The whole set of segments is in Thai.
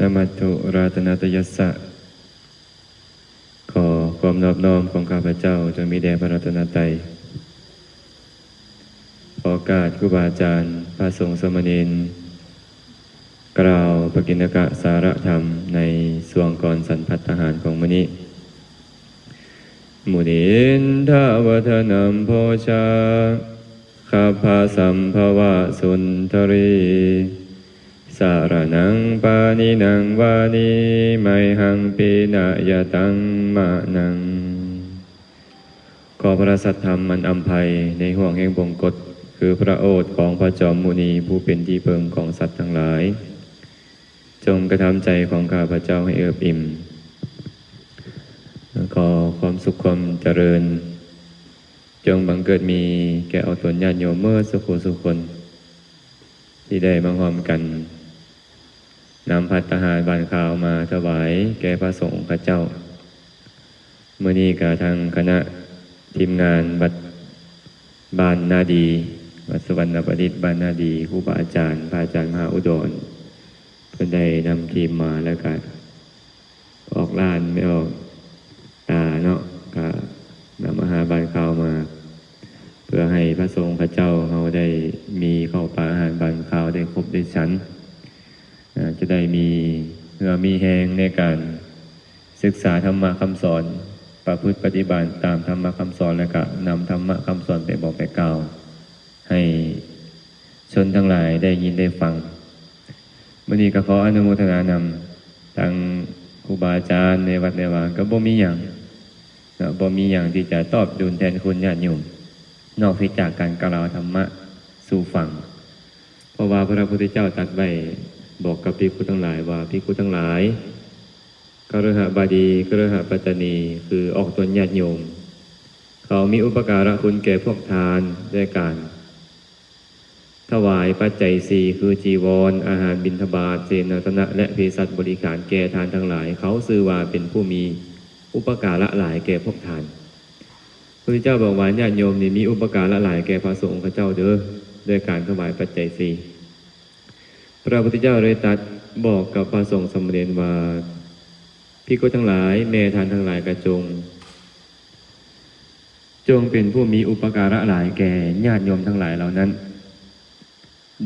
นมัตุราตนาตยัสสะ ขอความนอบน้อมของข้าพเจ้าจงมีแด่พระรัตนตรัยขอโอกาสครูบาอาจารย์ พระสงฆ์สมณีนกล่าวปกิณกะสารธรรมในสวงก่อนสันพัฒหารของมอนิมุนินทาวทนัมโพชาคาภาสัมภวะสุนทรี สารนังปานินังวานิไมหังปีนายตังมะนัง ขอพระสัทธรรมมันอัมภัยในห่วงแห่งบงกฎคือพระโอษฐ์ของพระจอมมุนีผู้เป็นที่เพิงของสัตว์ทั้งหลาย จงกระทำใจของข้าพระเจ้าให้เอิบอิ่ม ขอความสุขความเจริญ จงบังเกิดมีแก่เอาตนญาติโยมเมื่อสุขสุขคนที่ได้มาหอมกัน นำพัตหารบานข่าวมาถวายแก่พระสงฆ์พระเจ้าเมื่อนี้กับทางคณะทีมงานวัดบ้านนาดี วัดสวรรณประดิษฐ์บ้านนาดีครูบาอาจารย์พระอาจารย์มหาอุดรเพื่อนได้นำทีมมาแล้วก็ออกลานไม่ออกตาเนาะก็นำอาหารบานข่าวมา เพื่อให้พระสงฆ์พระเจ้าเขาได้มีข้าวปลาอาหารบานข้าวได้ครบได้ฉัน จะได้มีเพื่อมีแหงในการศึกษาธรรมะคำสอน ประพฤติปฏิบัติตามธรรมะคำสอนแล้วก็นำธรรมะคำสอนไปบอกไปกล่าว ให้ชนทั้งหลายได้ยินได้ฟังวันนี้ก็ขออนุโมทนานำทางครูบาอาจารย์ในวัดในวาก็บ่มีอย่างบ่มีอย่างที่จะตอบดูนแทนคุณญาติโยมนอกจากการกล่าวธรรมะสู่ฟัง เพราะว่าพระพุทธเจ้าตรัสไว้ บอกกับภิกษุทั้งหลายว่าภิกษุทั้งหลายกฤหบาดีกฤหปัตตนีคือออกตนญาติโยม เขามีอุปการะคุณแก่พวกทานด้วยการถวายปัจจัยสี่คือจีวรออาหารบิณฑบาตเสนาสนะ และเภสัชบริการแก่ทานทั้งหลาย เขาซื้อว่าเป็นผู้มีอุปการะหลายแก่พวกทานพระเจ้าบอกว่าญาติโยมนี่มีอุปการะหลายแก่พระสงฆ์พระเจ้าเด้อด้วยการถวายปัจจัยสี่ พระพุทธเจ้าเลยตัดบอกกับพระสงฆ์สมเด็จว่าพี่ก็ทั้งหลายแม่ทานทั้งหลายกระจง จงเป็นผู้มีอุปการะหลายแก่ญาติโยมทั้งหลายเหล่านั้น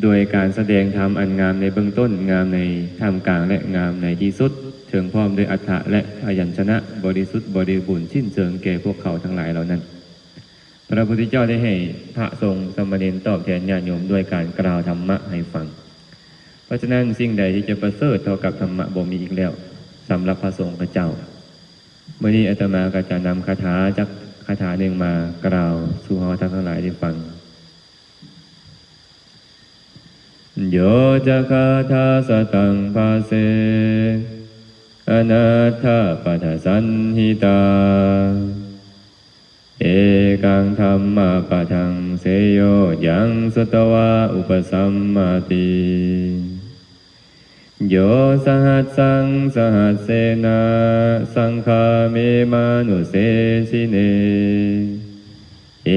โดยการแสดงธรรมอันงามในเบื้องต้นงามในท่ามกลางและงามในที่สุดเถึงพร้อมด้วยอัฏฐะและพยัญชนะบริสุทธิ์บริบูรณ์สิ้นเชิงแก่พวกเขาทั้งหลายเหล่านั้น พระพุทธเจ้าได้ให้พระทรงสมณีนตอบแทนญาติโยมด้วยการกล่าวธรรมะให้ฟัง ราะฉะนั้นสิ่งใดที่จะประเสริฐเท่ากับธรรมะบ่มีอีกแล้วสำหรับพระสงฆ์พระเจ้าเมื่อนี้อาตมาก็จะนำคาถาจากคาถาหนึ่งมากล่าวสู่เฮาทั้งหลายได้ฟังโยจะคาถาสตังภาเสอนาถาปัฏสันหิตา เอกังธรรมะปะทังเสโยยังสตวะอุปสัมมาติ โยสหัสสังสหัสเสนาสังฆาเมมานุเสชิเน เอ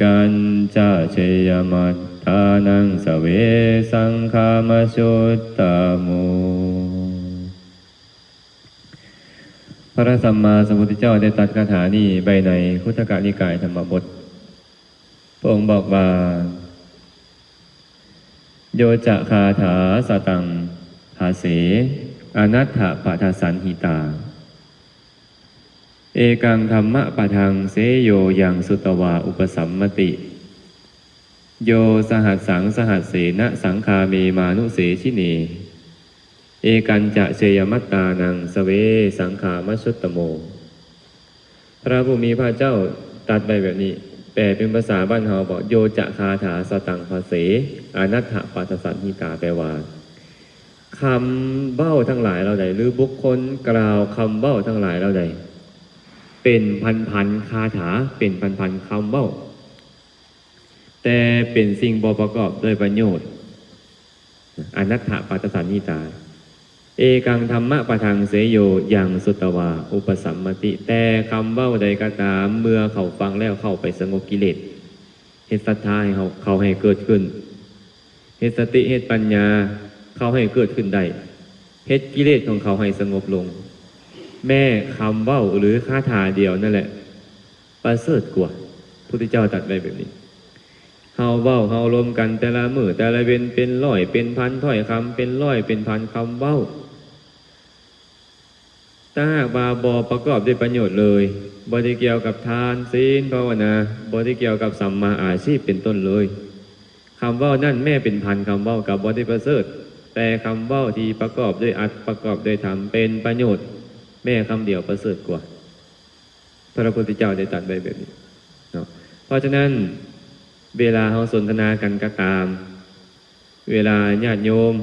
กันจาเชยมัตทานังสเวสังฆามชุตตาโมพระสัมมาสัมพุทธเจ้าได้ตรัสคาถานี้ใบในพุทธกานิกายธรรมบท พระองค์บอกว่า โยจะคาถาสตัง ภาเส อนัตถปัฏสันหิตา เอกังธรรมะปะทังเสโยยังสุตวาอุปสัมมติ โยสหัสสังสหัสเสนะสังคาเมมานุเสชิเน เอกันจะเชยมัตตานังสเวสังขามชุตโม พระผู้มีพระเจ้าตัดไปแบบนี้แปลเป็นภาษาบ้านเฮาบอกโยจะคาถาสตังภาเสอนัตถปัสสันหิตาแปลว่า คำเบ้าทั้งหลายเราใดหรือบุคคลกล่าวคำเบ้าทั้งหลายเราใดเป็นพันพันคาถาเป็นพันพันคำเบ้า แต่เป็นสิ่งบประกอบด้วยประโยชน์อนัตถปัสสันหิตา เอกังธรรมะปะทังเสยโยยังสุตวา อุปสัมมติ แต่คำเบ้าใดก็ตามเมื่อเขาฟังแล้วเข้าไปสงบกิเลสเหตุศรัทธาให้เขาเขาให้เกิดขึ้นเหตุสติเหตุปัญญา เขาให้เกิดขึ้นได้เฮ็ดกิเลสของเขาให้สงบลง แม่คำเว้าหรือคาถาเดียวนั่นแหละประเสริฐกว่าพุทธเจ้าตัดไว้แบบนี้เฮาเว้าเฮาลมกันแต่ละมือแต่ละเวนเป็นร้อยเป็นพันถ้อยคำเป็นร้อยเป็นพันคำเว้าถ้าหากบาบอประกอบด้วยประโยชน์เลยบริเกี่ยวกับทานศีลภาวนาบริเกี่ยวกับสัมมาอาชีพเป็นต้นเลยคำเว่านั่นแม่เป็นพันคำเว่ากับบริประเสริฐ แต่คำว่าที่ประกอบด้วยอัดประกอบด้วยธรรมเป็นประโยชน์ แม่คำเดียวประเสริฐกว่า พระพุทธเจ้าได้ตัดไว้แบบนี้เนาะเพราะฉะนั้นเวลาเราสนทนากันก็ตาม เวลาญาติโยม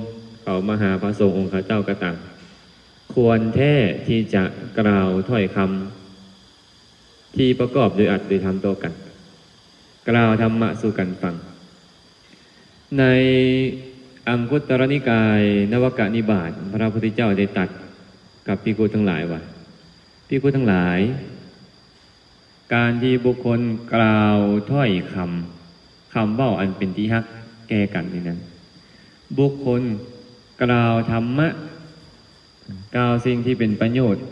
เขามาหาพระสงฆ์องค์ข้าเจ้าก็ตาม ควรแท้ที่จะกล่าวถ้อยคำที่ประกอบด้วยอัดด้วยธรรมต่อกัน กล่าวธรรมะสู่กันฟัง ใน อังคุตรนิกาย นวกนิบาตพระพุทธเจ้าได้ตัดกับพิกุทั้งหลายว่าพิกุทั้งหลาย การที่บุคคลกล่าวถ้อยคำคำเบ้าอันเป็นที่ฮักแก่กันนี่นั้น บุคคลกล่าวธรรมะกล่าวสิ่งที่เป็นประโยชน์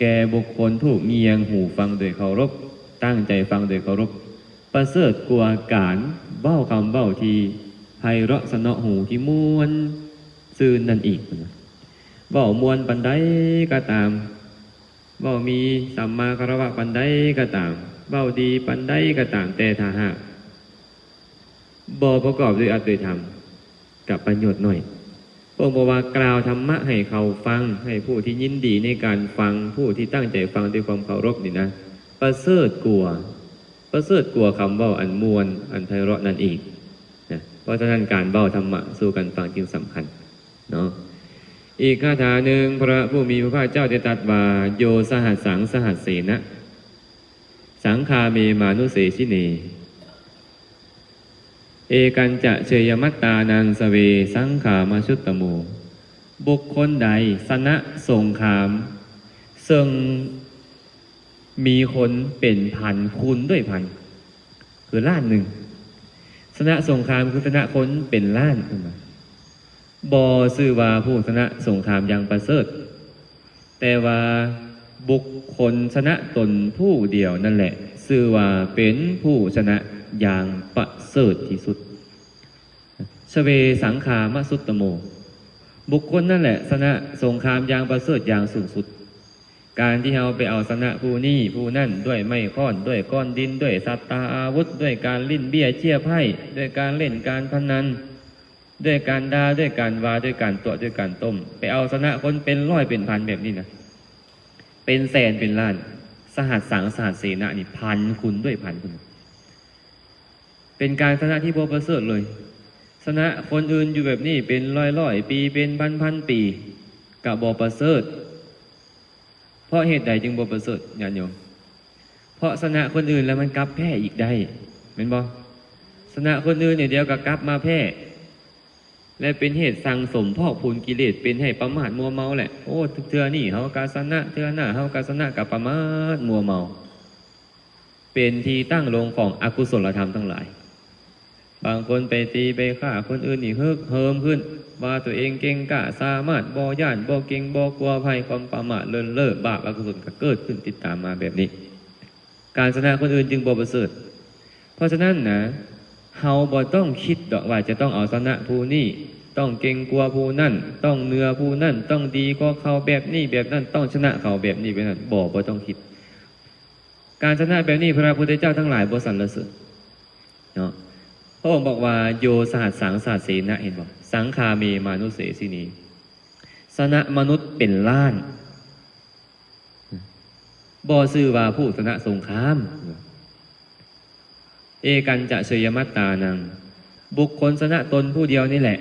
แก่บุคคลถูกเงียงหูฟังโดยเคารพ ตั้งใจฟังโดยเคารพ ประเสริฐกว่าการเบ้าคำเบ้าที ไพเราะสนอหูที่มวนซื่นนั่นอีกบ้ามวนปันใดก็ตามบ้ามีสัมมาคารวะปันใดก็ตามเบ้าดีปันใดก็ตามแต่ถ้าหากบ่ประกอบด้วยอัตด้วยธรรมกับประโยชน์หน่อยพระองค์บอกว่ากล่าวธรรมะให้เขาฟังให้ผู้ที่ยินดีในการฟังผู้ที่ตั้งใจฟังด้วยความเคารพนี่นะ ประเสริฐกลัว ประเสริฐกลัวคำเบ้าอันมวลอันไพเราะนั่นอีก เพราะฉะนั้นการเบ้าธรรมะสู่กันฟังจึงสำคัญเนาะอีกคาถาหนึ่งพระผู้มีพระภาคเจ้าได้ตรัสว่าโยสหัสสังสหัสเสนะ สังคาเมมานุเสชิเนเอกันจะเชยมัตตานังสเว สังขามาชุตตโม บุคคลใดสนะสงคราม ซึ่งมีคนเป็นพันคูณด้วยพัน คือล้านหนึ่ง สนะสงครามคือสนะคนเป็นล้านขึ้นมาบอซื่อว่าผู้ชนะสงครามอยังประเสริฐ แต่ว่าบุคคลชนะตนผู้เดียวนั่นแหละซื่อว่าเป็นผู้ชนะอย่างประเสริฐที่สุดชเวสังขามสุตตโม บุคคลนั่นแหละชนะสงครามอย่างประเสริฐอย่างสูงสุด การที่เราไปเอาชนะผู้นี้ผู้นั่นด้วยไม่ค้อนด้วยก้อนดินด้วยสัตตาอาวุธ ด้วยการลิ้นเบี้ยเชี่ยไพ่ด้วยการเล่นการพนัน ด้วยการดาด้วยการวาด้วยการตัวด้วยการต้ม ไปเอาชนะคนเป็นร้อยเป็นพันแบบนี้นะเป็นแสนเป็นล้าน สหัสสังสหัสเสนะนี่พันคุณด้วยพันคุณ เป็นการชนะที่บประเสริฐเลยชนะคนอื่นอยู่แบบนี้เป็นร้อยร้อยปีเป็นพันพันปีกับบประเสริฐ ราะเหตุใดจึงบประเสริฐญาติโยม เพราะชนะคนอื่นแล้วมันกลับแพ้อีกได้เป็นบอชนะคนอื่นเนี่ยเดียวกับกลับมาแพ้และเป็นเหตุสั่งสมพอกพูนกิเลสเป็นให้ประมาทมัวเมาแหละโอ้เทือนี่เฮากาสนะเทือหน้าเฮากาสนะกับประมาทมัวเมา เป็นที่ตั้งลงของอกุศลธรรมทั้งหลาย บางคนไปตีไปฆ่าคนอื่นนี่เฮิกเฮิมขึ้น ว่าตัวเองเก่งกะสามารถบ่ย่านบ่เก่งบ่กลัวภัยความประมาทเลินเล่อบาปอกุศลก็เกิดขึ้นติดตามมาแบบนี้ การชนะคนอื่นจึงบ่ประเสริฐเพราะฉะนั้นนะเฮาบ่ต้องคิดดอกว่าจะต้องเอาชนะผู้นี้ต้องเก่งกลัวผู้นั่น ต้องเหนือผู้นั่น ต้องดีก็เขาแบบนี้แบบนั้น ต้องชนะเขาแบบนี้แบบนั้นบ่บ่ต้องคิด การชนะแบบนี้พระพุทธเจ้าทั้งหลายบ่สรรเสริญเนาะ พระองค์บอกว่าโยสหัสสังสหัสเสนะเห็นบอกสังคาเมมานุเสสินีสนะมนุษย์เป็นล้านบ่ซื่อว่าผู้ชนะสงคราม เอกันจะเชยมัตตานัง บุคคลชนะตนผู้เดียวนี่แหละ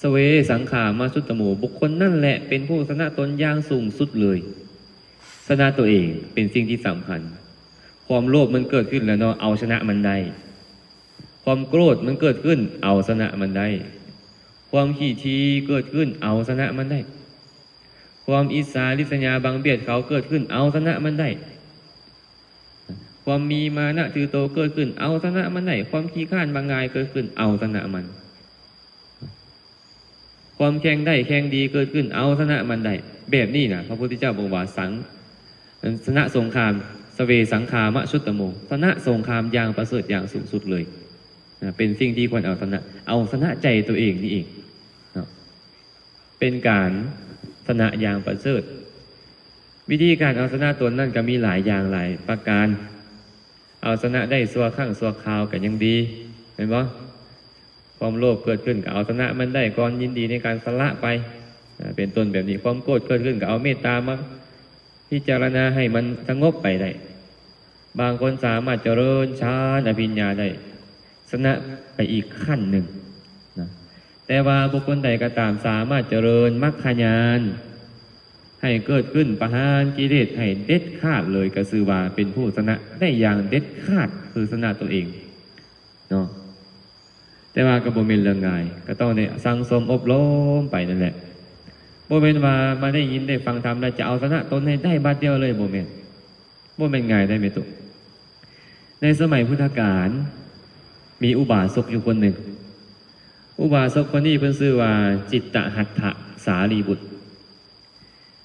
สเวสังขามาสุตตโมบุคคลนั่นแหละเป็นผู้ชนะตนย่างสูงสุดเลยชนะตัวเองเป็นสิ่งที่สำคัญ ความโลภมันเกิดขึ้นแล้วเนาะเอาชนะมันได้ ความโกรธมันเกิดขึ้น เอาชนะมันได้ ความขี้ทีเกิดขึ้น เอาชนะมันได้ ความอิสาลิษยาบังเบียดเขาเกิดขึ้น เอาชนะมันได้ ความมีมานะถือโตเกิดขึ้น เอาชนะมันได้ ความขี้ข้านบางงายเกิดขึ้น เอาชนะมัน ความแข่งได้แข่งดีเกิดขึ้น เอาชนะมันได้ แบบนี้นะพระพุทธเจ้าบอกว่าสังชนะสงครามสเวสังคามะชุตตโมชนะสงครามอย่างประเสริฐอย่างสูงสุดเลย นะเป็นสิ่งที่ควรเอาชนะเอาชนะใจตัวเองนี่เองเนะเป็นการชนะอย่างประเสริฐวิธีการเอาชนะตนนั่นก็มีหลายอย่างหลายประการ เอาชนะได้สัวข้างสัวคราวกันยังดีเห็นปะความโลภเกิดขึ้นก็เอาชนะมันได้ก่อนยินดีในการสละไป เป็นต้นแบบนี้ความโกรธเกิดขึ้นก็เอาเมตตามาพิจารณาให้มันสงบไปได้ บางคนสามารถเจริญฌานอภิญญาได้ ชนะไปอีกขั้นหนึ่งนะแต่ว่าบุคคลใดก็ตามสามารถเจริญมรรคญาณให้เกิดขึ้นประหารกิเลสให้เด็ดขาดเลยก็คือว่าเป็นผู้ชนะได้อย่างเด็ดขาดคือชนะตัวเองเนาะแต่ว่าก็บ่เป็นเรื่องง่าย ก็ต้องได้สั่งสมอบรมไปนั่นแหละบ่เป็นว่ามาได้ยินได้ฟังธรรมแล้วจะเอาชนะตนให้ได้บัดเดียวเลยบ่แม่นบ่เป็นง่ายได้ไหมตุในสมัยพุทธกาล มีอุบาสกอยู่คนหนึ่ง อุบาสกคนนี้เพิ่นชื่อว่าจิตตหัตถสารีบุตร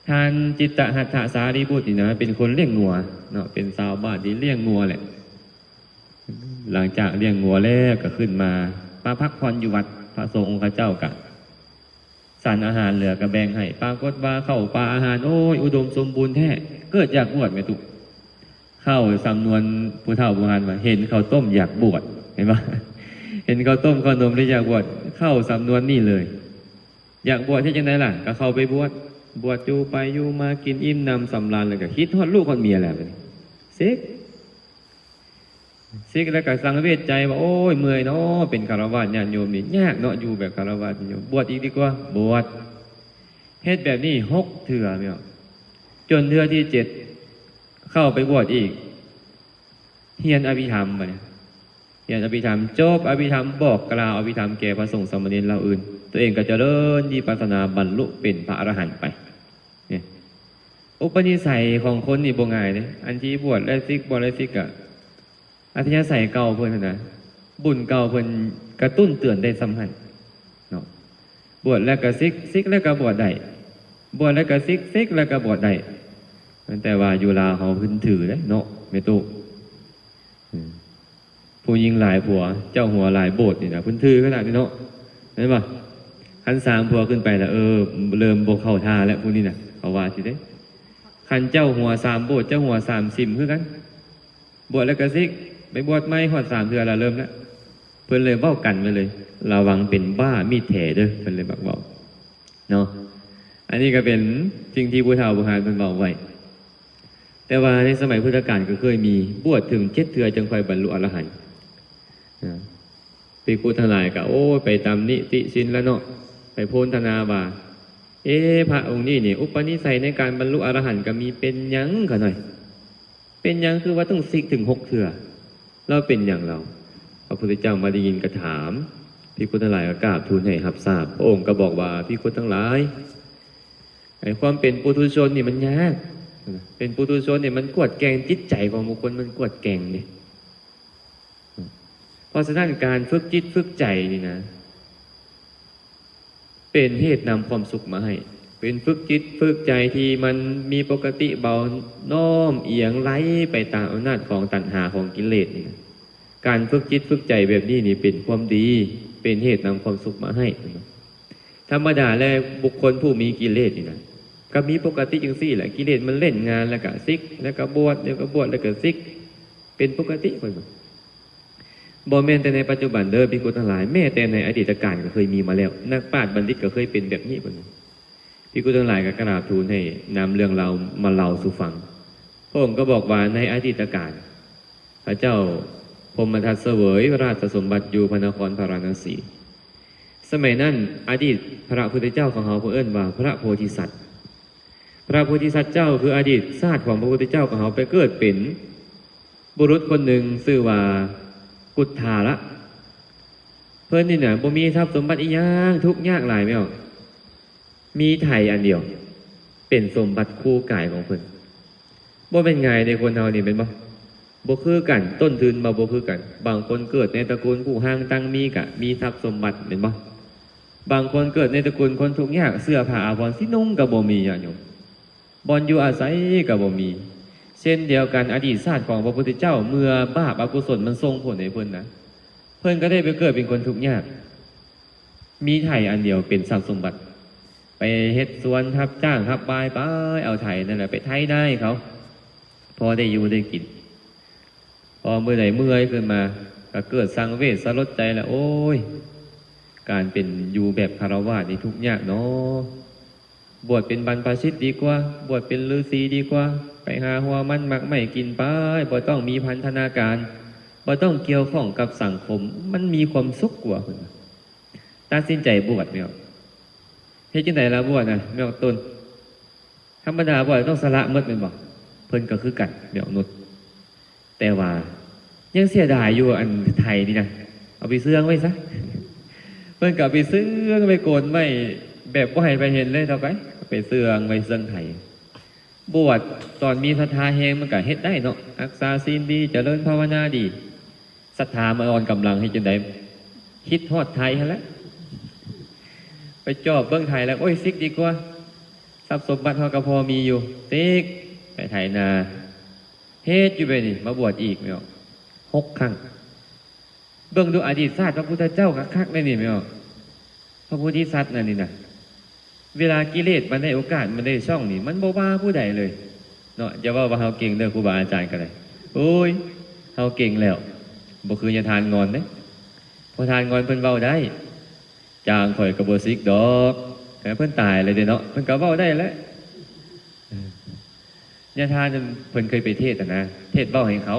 ทานจิตตหัตถสารีบุตรนี่นะเป็นคนเลี้ยงงัวเนาะเป็นสาวบ้านที่เลี้ยงงัวแหละ หลังจากเลี้ยงงัวแล้วก็ขึ้นมามาพักผ่อนอยู่วัดพระสงฆ์องค์เจ้ากะสารอาหารเหลือกระแบงให้ปรากฏว่าเข้าปลาอาหารโอ้ยอุดมสมบูรณ์แท้เกิดอยากบวชไหมตุกเข้าสำนวนผู้เฒ่าโบราณว่าเห็นเขาวต้มอยากบวช เห็นปะเห็นเขาวต้มข้าวนมแล้วอยากบวชเข้าสำนวนนี่เลย อยากบวชที่จังไดล่ะ ก็เข้าไปบวชบวชอยู่ไปอยู่มากินอิ่มนำสำราญเลยก็คิดทอดลูกคนเมียแหละบัดนี้เซ็กซ็กแล้วก็สังเวชใจว่าโอ้ยเมื่อยเนาะเป็นคารวะญาติโยมนี่ยากเนาะอยู่แบบคารวะญาติโยมบวชอีกดีกว่า บวชเฮ็ดแบบนี้หกเถื่อเมียจนเถื่อที่เจ็ดเข้าไปบวชอีกเฮียนอภิธรรมมาเนี่ย เรียนอภิธรรมจบอภิธรรมบอกกล่าวอภิธรรมแก่พระสงฆ์สมณรเราอื่น ตัวเองก็จะเริญยีปัสนาบรรลุเป็นพระอรหันต์ไปเนี่ยอุปนิสัยของคนนี่บ่ง่ายเลยอันที่บวชและซิกบวชและซิกอะอัธยาศัยเก่าเพิ่นนะนะบุญเก่าเพิ่นกระตุ้นเตือนได้สำคัญเนาะบวชแล้วก็ซิกซิกแล้วก็บวชได้บวชแล้วก็ซิกซิกแล้วก็บวชได้แต่ว่าอยู่ลาเขาพิ่นถือเลยเนาะไม่ตู้อืม ผู้ยิงหลายผัว เจ้าหัวหลายโบสถ์นี่นะพื้นทือขนาดนี้เนาะเห็นปะคันสามผัวขึ้นไปแล้วเออเริ่มโบกเข้าท่าแล้วพวกนี้นะเขาว่าสิได้คันเจ้าหัวสามโบสถ์เจ้าหัวสามสิมคือกันบวชแล้วก็ซิกไปบวชไม่หอดสามเทือแล้วเริ่มแล้วเพิ่นเลยเบ้ากันไปเลยระวังเป็นบ้ามีดแถเด้อเพิ่นเลยบอกบอกเนาะอันนี้ก็เป็นสิ่งที่ผู้เฒ่าผู้หานเพิ่นบอกไว้แต่ว่าในสมัยพุทธกาลก็เคยมีบวชถึงเจ็ดเทือจึงค่อยบรรลุอรหันต์ นะปีกุทลายก็โอ้ไปตามนิติสินแล้วเนาะไปโพนธนาบาเอ๊ะพระองค์นี่นี่อุปนิสัยในการบรรลุอรหันต์ก็มีเป็นยังกันหน่อย เป็นยังคือว่าต้องสิกถึงหกเถื่อเราเป็นอย่างเราพระพุทธเจ้ามาได้ยินกระถามพิคุทั้งหลายก็กราบทูลให้รับทราบพระองค์ก็บอกว่าพิคุทั้งหลายไอ้ความเป็นปุถุชนนี่มันยากเป็นปุถุชนเนี่ยมันกวดแกงจิตใจของบุคคลมันกวดแกงเนี่ย ราะฉะนั้นการฝึกจิตฝึกใจนี่นะ เป็นเหตุนำความสุขมาให้ เป็นฝึกจิตฝึกใจที่มันมีปกติเบาน้อมเอียงไหลไปตามอำนาจของตัณหาของกิเลสนี่นะการฝึกจิตฝึกใจแบบนี้นี่เป็นความดี เป็นเหตุนำความสุขมาให้ ธรรมดาแล้วบุคคลผู้มีกิเลสนี่นะก็มีปกติจังสี่แหละกิเลสมันเล่นงานแล้วก็ซิก แล้วก็บวชแล้วก็บวชแล้วก็ซิก เป็นปกติคน บอแมนแต่ในปัจจุบันเด้อพิกุทั้งหลายแม่แต่ในอดีตการก็เคยมีมาแล้ว นักปราชญ์บัณฑิตก็เคยเป็นแบบนี้คนพิกุทั้งหลายก็กราบทูลให้นำเรื่องเรามาเล่าสู่ฟังพระองค์ก็บอกว่าในอดีตการพระเจ้าพมทัตเสวยราชสมบัติอยู่พระนครพาราณสี สมัยนั้นอดีตพระพุทธเจ้าของเขาเพื่อเอิ้นว่าพระโพธิสัตว์ พระโพธิสัตว์เจ้าคืออดีตชาติของพระพุทธเจ้าของเขาไปเกิดเป็น บุรุษคนหนึ่งชื่อว่า กุฏฐาละ เพิ่นนี่น่ะบ่มีทรัพย์สมบัติอีหยังทุกข์ยากหลายแม่ออกมีไถอันเดียว เป็นสมบัติคู่กายของเพิ่นบ่เป็นไงในคนเฮานี่เป็นบ่บ่คือกัน ต้นทุนมาบ่คือกัน บางคนเกิดในตระกูลผู้ห้างตั้งมีกะ มีทรัพย์สมบัติเป็นบ่บางคนเกิดในตระกูลคนทุกข์ยากเสื้อผ้าอาภรณ์สินุ่งกับบ่มีอย่างโยมบอนอยู่อาศัยกับบ่มี ช่นเดียวกันอดีตชาติของพระพุทธเจ้า เมื่อบาปอกุศลมันส่งผลให้เพิ่นนะเพิ่อนก็ได้ไปเกิดเป็นคนทุกข์ยาก มีไถ่อันเดียวเป็นทรัพย์สมบัติ ไปเฮ็ดสวนทับจ้างทับบายไปเอาไถ่นั่นแหละไปไถ่ได้เขา พอได้อยู่ได้กิน พอเมื่อไหร่เมื่อยขึ้นมาก็เกิดสังเวชสลดใจแล้วโอ้ย การเป็นอยู่แบบคารวะนี่ทุกข์ยากเนาะบวชเป็นบรรพชิตดีกว่า บวชเป็นฤาษีดีกว่า ไปหาหัวมันมักไม่กินไปบ่ต้องมีพันธนาการบ่ต้องเกี่ยวข้องกับสังคม มันมีความสุขกว่าคนตัดสินใจบวชแมวเฮ็ดจังไดล่ะบวชนะแมวต้นธรรมดาบวชต้องสละหมดแม่นบ่เพิ่นก็คือกันแมวนุษย์แต่ว่า ยังเสียดายอยู่อันไทยนี่นะเอาไปเสื่องไว้ซะเพิ่นก็ไปเสื่องไปโกนไว้แบบบ่ให้ไปเห็นเลยเท่าไปไปเสื่องไว้เสื่องไทย บวชตอนมีศรัทธาแฮงมันก็เฮ็ดได้เนาะรักษาศีลดีจเจริญภาวนาดีศรัทธามาอ่อนกำลังให้จังไดคิดฮอดไทยหั่นแหละไปจอบเบิ่งไทยแล้วโอ้ยซิกดีกว่าทรัพย์สมบัติเฮาก็พอมีอยู่ซิกไปไถนาเฮ็ดอยู่ไปนี่มาบวชอีกแม่นบ่หกครั้งเบิ่งดูอดีตชาสติพระพุทธเจ้าคักๆเลยนี่แม่นบ่พระพุทธิสัตว์นั่นนี่นะ เวลากิเลสมันได้โอกาสมันได้ช่องนี่มันบ่ว่าผู้ใดเลยเนาะอย่าว่าว่าเฮาเก่งเด้อครูบาอาจารย์ก็ได้โอ้ยเฮาเก่งแล้วบ่คืออย่าทานงอนเด้พอทานงอนเพิ่นเว้าได้จางข่อยก็บ่ซิกดอกแต่เพิ่นตายเลยเด้เนาะเพิ่นก็เว้าได้แล้วเอออย่าทานเพิ่นเคยไปเทศนะเทศเว้าให้เขา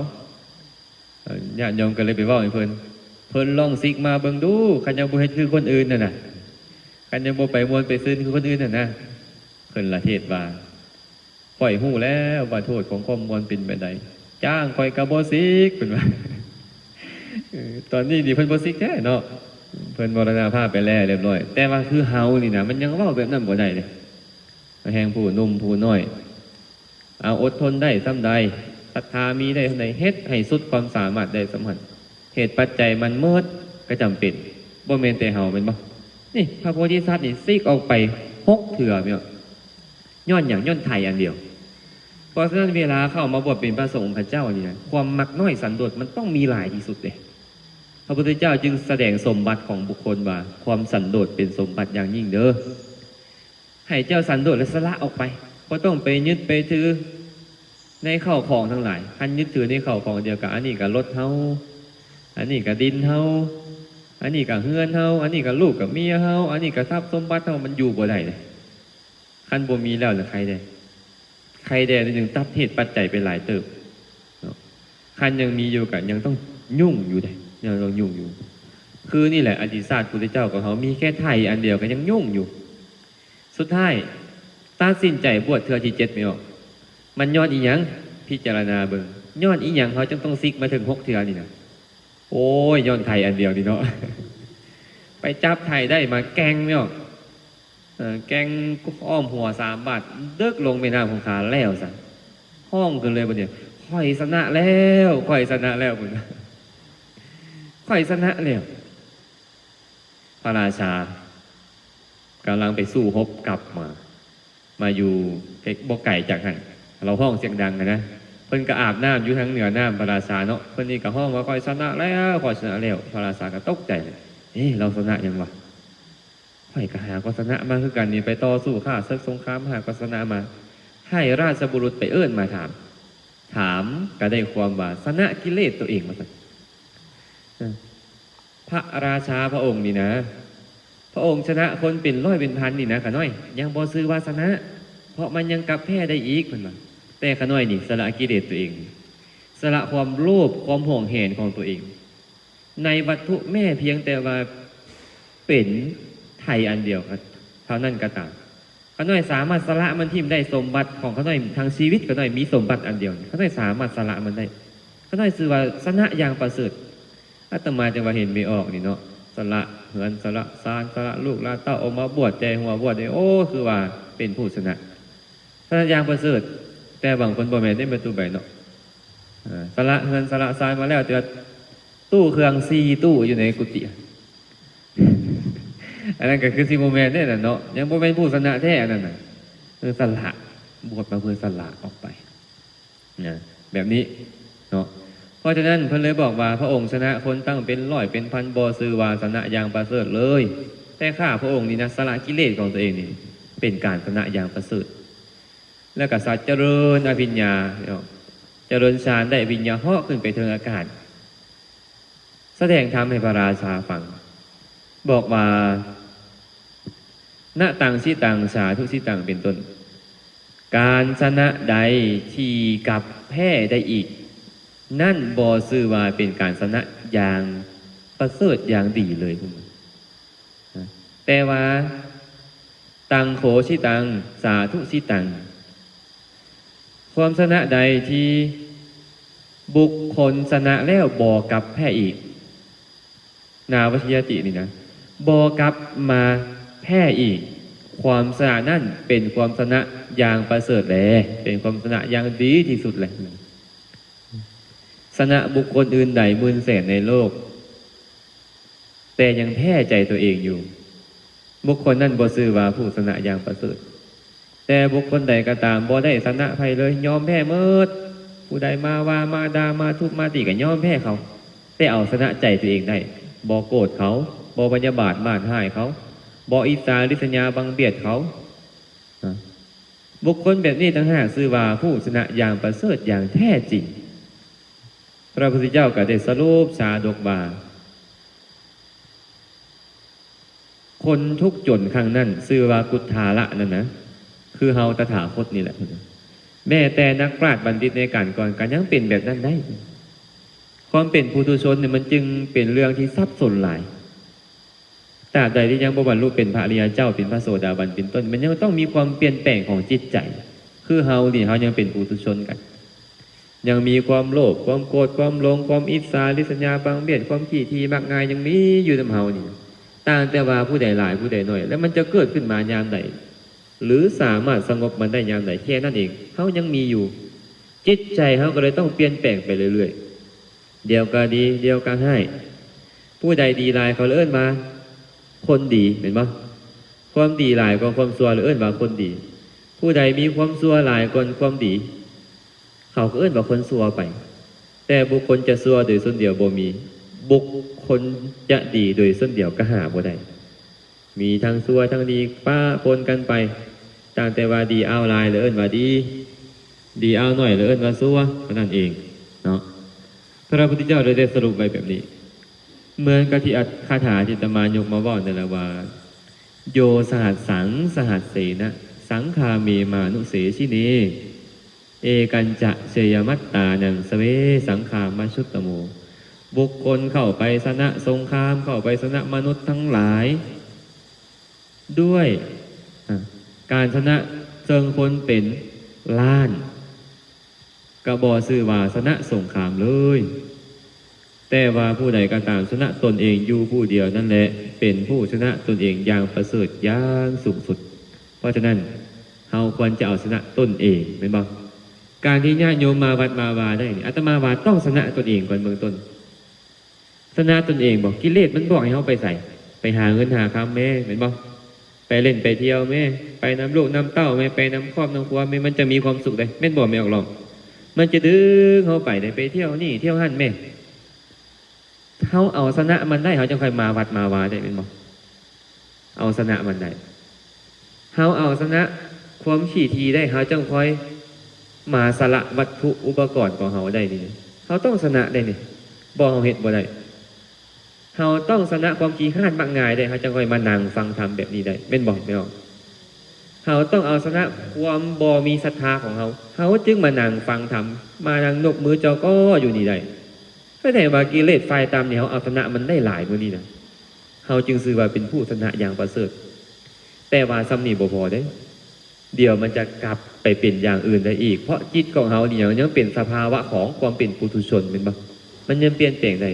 ญาติโยมก็เลยไปเว้าให้เพิ่นเพิ่นลองซิกมาเบิ่งดูคันยังบ่เฮ็ดคือคนอื่นน่ะน่ะ กันยังบ่ไปมวนไปซื้อคือคนอื่นน่ะนะเพิ่นละเทศว่าปล่อยหู้แล้วว่าโทษของความมวนเป็นแบบใดจ้างคอยกระโบซิกเพิ่นว่าตอนนี้นี่เพิ่นโบซิกแท้เนาะเพิ่นมรณภาพไปแล้วเรียบร้อย แต่ว่าคือเฮานี่นะมันยังเว้าแบบนั้นบ่ได้เลยแหงผู้หนุ่มผู้น้อย เอาอดทนได้ซ้ำใดศรัทธามีได้ใดเฮ็ดให้สุดความสามารถได้สำคัญเหตุปัจจัยมันเมิดก็จำเป็นบ่แม่นแต่เฮาเป็นบ่ นี่พระโพธิสัตว์นี่ซีกออกไปหกเถื่อเนี่ยย้อนอย่างย้อนไทยอันเดียว เพราะฉะนั้นเวลาเข้ามาบวชเป็นพระสงฆ์พระเจ้านี่นะความมักน้อยสันโดษมันต้องมีหลายที่สุดเลยพระพุทธเจ้าจึงแสดงสมบัติของบุคคลว่าความสันโดษเป็นสมบัติอย่างยิ่งเด้อให้เจ้าสันโดษและสละออกไปก็ต้องไปยึดไปถือในข้าของทั้งหลายคันยึดถือในข้าของเดียวกับอันนี้กับรถเฮาอันนี้กับดินเฮา อันนี้กับเฮือนเฮาอันนี้กับลูกกับเมียเฮาอันนี้กับทรัพย์สมบัติเฮามันอยู่บ่ได้เลยคันบ่มีแล้วจะใครได้ใครได้นี่จึงตับเหตุปัจจัยไปหลายเติบเนาะคันยังมีอยู่กับยังต้องยุ่งอยู่ได้ยังต้องยุ่งอยู่ คือนี่แหละอดีตศาสตร์พุทธเจ้าของเขามีแค่ไทยอันเดียวก็ยังยุ่งอยู่ สุดท้ายตัดสินใจบวชเทือที่เจ็ดไม่ออก มันย้อนอีหยังพิจารณาเบิ่งย้อนอีหยังเขาจึงต้องซิกมาถึงหกเทือนี่นะ โอ้ยย้อนไทยอันเดียวนี่เนาะไปจับไทยได้มาแกงเนี่ยเออแกงอ้อมหัวสามบาทเลิกลงไปน้ำของขาแล้วสัห้องกันเลยบนเนี่ยข่อยชนะแล้วข่อยชนะแล้วคุณข่อยชนะแล้วพระราชากำลังไปสู้ฮบกลับมา มาอยู่เอกบกไก่จากหันเราห้องเสียงดังนะ เพิ่นก็อาบน้ำอยู่ทางเหนือน้ำพระราชาเนาะเพิ่นนี่ก็ห้องว่าคอยชนะแล้วคอยชนะแล้วพระราชาก็ตกใจเลยเอ๊ะเราชนะยังวะข่อยก็หาก็ชนะมาคือกันนี่ไปต่อสู้ข้าศึกสงครามหาก็ชนะมา ให้ราชบุรุษไปเอื้อนมาถาม ถามก็ได้ความว่าชนะกิเลสตัวเองมาสักพระราชาพระองค์นี่นะ พระองค์ชนะคนเป็นร้อยเป็นพันนี่นะขน้อย ยังบ่ซื้อวาชนะ เพราะมันยังกลับแพ้ได้อีกเพิ่นว่า แต่ขน้อยนี่สละกิเลสตัวเอง สละความโลภความห่วงแหนของตัวเอง ในวัตถุแม่เพียงแต่ว่าเป็นไทยอันเดียวครับเท่านั้นก็ตามขน้อยสามารถสละมันทิมได้สมบัติของขน้อยทางชีวิตขน้อยมีสมบัติอันเดียวขน้อยสามารถสละมันได้ขน้อยสื่อว่าสนะอย่างประเสริฐอาตมาจังว่าเห็นไม่ออกนี่เนาะสละเหือนสละซานสละลูกลาเต้าออกมาบวชใจหัวบวชเนี่ยโอ้คือว่าเป็นผู้ชนะสนะอย่างประเสริฐ แต่บางคนบ่แม่นได้ประตูใบเนาะสละเงินสละทรายมาแล้วแต่ตู้เครื่องซีตู้อยู่ในกุฏิอันนั้นก็คือซิโมแมนเนี่ยน่ะเนาะยังบ่เป็นผู้ชนะแท้อันนั้นน่ะคือสละบวชมาเพื่อสละออกไปนะแบบนี้เนาะเพราะฉะนั้นเพิ่นเลยบอกว่าพระองค์ชนะคนตั้งเป็นร้อยเป็นพันบ่ซื้อวาชนะอย่างประเสริฐเลย แต่ข้าพระองค์นี่นะสละกิเลสของตัวเองนี่เป็นการชนะอย่างประเสริฐ แล้วก็สัจเจริญอภิญญาเจริญฌานได้อภิญญาเหาะขึ้นไปเทิงอากาศ แสดงธรรมให้พระราชาฟัง บอกว่าณตังสิตังสาธุสิตังเป็นต้น การชนะใดที่กับแพ้ได้อีก นั่นบอซื่อว่าเป็นการชนะอย่างประเสริฐอย่างดีเลยคุณแต่ว่า ตังโขชิตัง สาธุสิตัง ความชนะใดที่บุคคลชนะแล้วบอกับแพ้อีก นาวัชยตินี่นะบอกับมาแพ้อีก ความชนะนั่นเป็นความชนะอย่างประเสริฐแลเป็นความชนะอย่างดีที่สุดแหละชนะบุคคลอื่นใดมื่นแสนในโลก แต่ยังแพ้ใจตัวเองอยู่ บุคคลนั่นบ่ซื่อว่าผู้ชนะอย่างประเสริฐ แต่บุคคลใดก็ตามบ่ได้ชนะใครเลยยอมแพ้เมิดผู้ใดมาว่ามาดามาทุบมาตีก็ยอมแพ้เขาแต่เอาชนะใจตัวเองได้บ่โกรธเขาบ่บัญญาบาตมานหายเขาบ่อิสาริษยาบังเบียดเขาบุคคลแบบนี้ต่างหากซื่อว่าผู้ชนะอย่างประเสริฐอย่างแท้จริง พระพุทธเจ้าก็ได้สรุปสาดกบาคนทุกจนครั้งนั้นซื่อว่ากุฏาละนั่นนะ คือเฮาตถาคตนี่แหละ แม้แต่นักปราชญ์บัณฑิตในการก่อนกันยังเป็นแบบนั้นได้ ความเป็นผู้ทุชนเนี่ยมันจึงเป็นเรื่องที่ซับซ้อนหลายตราบใดที่ยังบวรรลุเป็นพระอริยเจ้าเป็นพระโสดาบันเป็นต้น มันยังต้องมีความเปลี่ยนแปลงของจิตใจ คือเฮานี่เฮายังเป็นผู้ทุชนกัน ยังมีความโลภความโกรธความหลงความอิจฉาริษยาบางเบียดความขี้ทีมักง่ายยังมีอยู่ในเฮานี่ต่างแต่ว่าผู้ใดหลายผู้ใดน้อย แล้วมันจะเกิดขึ้นมายามใด หรือสามารถสงบมันได้ยามไหนแค่นั้นเองเขายังมีอยู่ จิตใจเขาก็เลยต้องเปลี่ยนแปลงไปเรื่อยๆ เดียวก็ดี เดียวก็ให้ ผู้ใดดีลายเขาเลยเอิ้นมา คนดีเห็นปะความดีหลายกว่าความซัวเลยเอิ้นว่าคนดี ผู้ใดมีความซัวหลายกว่าความดี เขาก็เอิ้นว่าคนซัวไป แต่บุคคลจะซัวโดยส่วนเดียวบ่มี บุคคลจะดีโดยส่วนเดียวก็หาบ่ได้มีทั้งซัวทั้งดีป้าปนกันไป ต่างแต่ว่าดีเอาลายหรือเอิ้นว่าดี ดีเอาหน่อยหรือเอิ้นว่าซัวเท่านั้นเองเนาะพระพุทธเจ้าเลยได้สรุปไว้แบบนี้ เหมือนกับที่อัตคาถาจิตมายกมาบอกนั่นละว่าโยสหัสสังสหัสเสนะสังคาเมมานุเสชิเนเอกันจะเชยมัตตานังสเวสังคามาชุตตโม บุคคลเข้าไปสนะสงครามเข้าไปสนะมนุษย์ทั้งหลาย ด้วย การชนะเชิงคนเป็นล้านกระบอซื้อว่าชนะสงครามเลย แต่ว่าผู้ใดก็ตามชนะตนเองอยู่ผู้เดียวนั่นแหละเป็นผู้ชนะตนเองอย่างประเสริฐอย่างสูงสุด เพราะฉะนั้นเราควรจะเอาชนะตนเองเป็นบ้างการที่ญาติโยมมาวัดมาวาได้อาตมาวาต้องชนะตนเองก่อนเบื้องต้นชนะตนเองบอกกิเลสมันบอกให้เขาไปใส่ ไปหาเงินหาคำแม่เป็นบ้าง ไปเล่นไปเที่ยวแม่ไปน้ำลูกน้ำเต้าแม่ไปน้ำครอบน้ำครัวแม่มันจะมีความสุขเลยแม่บอกไม่ออกหรอกมันจะดึงเขาไปได้ไปเที่ยวนี่เที่ยวหั่นแม่เขาเอาชนะมันได้เขาจะค่อยมาวัดมาวาได้เป็นบอกเอาชนะมันได้เขาเอาชนะความขี่ทีได้เขาจังคอย มาสละวัตถุอุปกรณ์ของเขาได้นี่เขาต้องชนะได้นี่บอกเขาเห็นบ่ได้ เราต้องชนะความขี้ข้านมากง่ายได้เขาจะคอยมานั่งฟังธรรมแบบนี้ได้เป็นบอกไม่ออกเขาต้องเอาชนะความบอมีศรัทธาของเขาเขาจึงมานั่งฟังธรรมมานั่งนกมือจอก็อยู่นี่ได้ก็แต่ว่ากิเลสไฟตามเนี่ยเขาเอาชนะมันได้หลายมือนี่นะเขาจึงซื้อว่าเป็นผู้ชนะอย่างประเสริฐ แต่ว่าซ้ำนี่บ่พอได้ เดี๋ยวมันจะกลับไปเป็นอย่างอื่นได้อีก เพราะจิตของเขาเนี่ยยังเป็นสภาวะของความเป็นปุถุชนเป็นบ่มันยังเปลี่ยนแปลงได้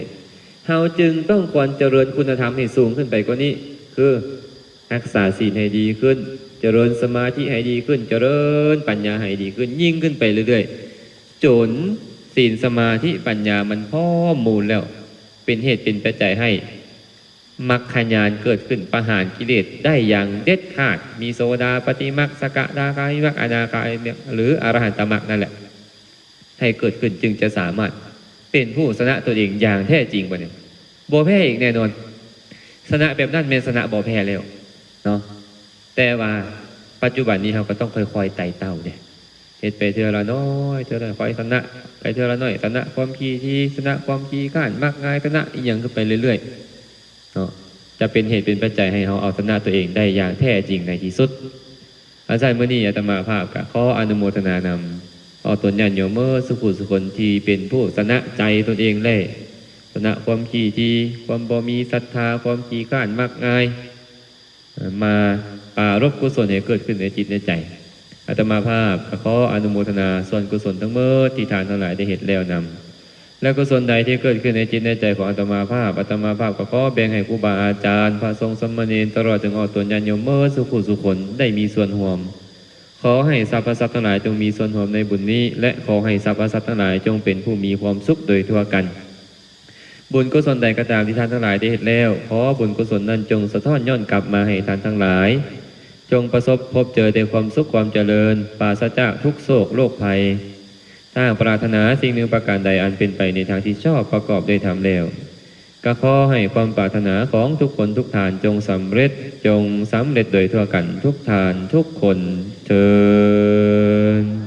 เราจึงต้องควรเจริญคุณธรรมให้สูงขึ้นไปกว่านี้ คือรักษาศีลให้ดีขึ้น เจริญสมาธิให้ดีขึ้น เจริญปัญญาให้ดีขึ้น ยิ่งขึ้นไปเรื่อยๆจนศีลสมาธิปัญญามันพ่อมูลแล้ว เป็นเหตุเป็นปัจจัยให้มักขยานเกิดขึ้นประหารกิเลสได้อย่างเด็ดขาด มีโซดาปฏิมักสกดาคามิมักอนาคามิหรืออรหันตมักนั่นแหละ ให้เกิดขึ้นจึงจะสามารถ เป็นผู้ชนะตัวเองอย่างแท้จริงกว่านี้โบแพ้อีกแน่นอนชนะแบบนั้นเป็นชนะบ่แพ้แล้วเนาะแต่ว่าปัจจุบันนี้เราก็ต้องค่อยๆไต่เต้าเนี่ยเหตุไปเทือละน้อยเทือละคอยชนะไปเทือละน้อยชนะความขี้ที่ชนะความขี้ข้านมากง่ายชนะอีกอย่างขึ้นไปเรื่อยๆเนาะจะเป็นเหตุเป็นปัจจัยให้เราเอาชนะตัวเองได้อย่างแท้จริงในที่สุดอาจารย์มื่อนี้อาตมาภาพกับขออนุโมทนานำ เอาตนญาณโยมเมื่อสุขุสุคนที่เป็นผู้ชนะใจตนเองเลยชนะความขี้ที่ความบ่มีศรัทธาความขี้ข้านมากง่าย มาปารบกุศลให้เกิดขึ้นในจิตในใจอาตมาภาพก็ขออนุโมทนาส่วนกุศลทั้งเมื่อที่ทานทั้งหลายได้เหตุแล้วนำและกุศลใดที่เกิดขึ้นในจิตในใจของอาตมาภาพอาตมาภาพก็ขอแบ่งให้ครูบาอาจารย์พระสงฆ์สมณีตลอดถึงออกตนญาณโยมเมื่อสุขุสุคนได้มีส่วนร่วม ขอให้สรรพสัตว์ทั้งหลายจงมีส่วนร่วมในบุญนี้ และขอให้สรรพสัตว์ทั้งหลายจงเป็นผู้มีความสุขโดยทั่วกัน บุญกุศลใดก็ตามที่ท่านทั้งหลายได้เห็นแล้วขอบุญกุศลนั้นจงสะท้อนย้อนกลับมาให้ท่านทั้งหลาย จงประสบพบเจอแต่ความสุขความเจริญปราศจากทุกโศกโรคภัย ถ้าปรารถนาสิ่งหนึ่งประการใดอันเป็นไปในทางที่ชอบประกอบด้วยธรรมแล้วก็ขอให้ความปรารถนาของทุกคนทุกทานจงสำเร็จจงสำเร็จโดยทั่วกันทุกทานทุกคน เทิน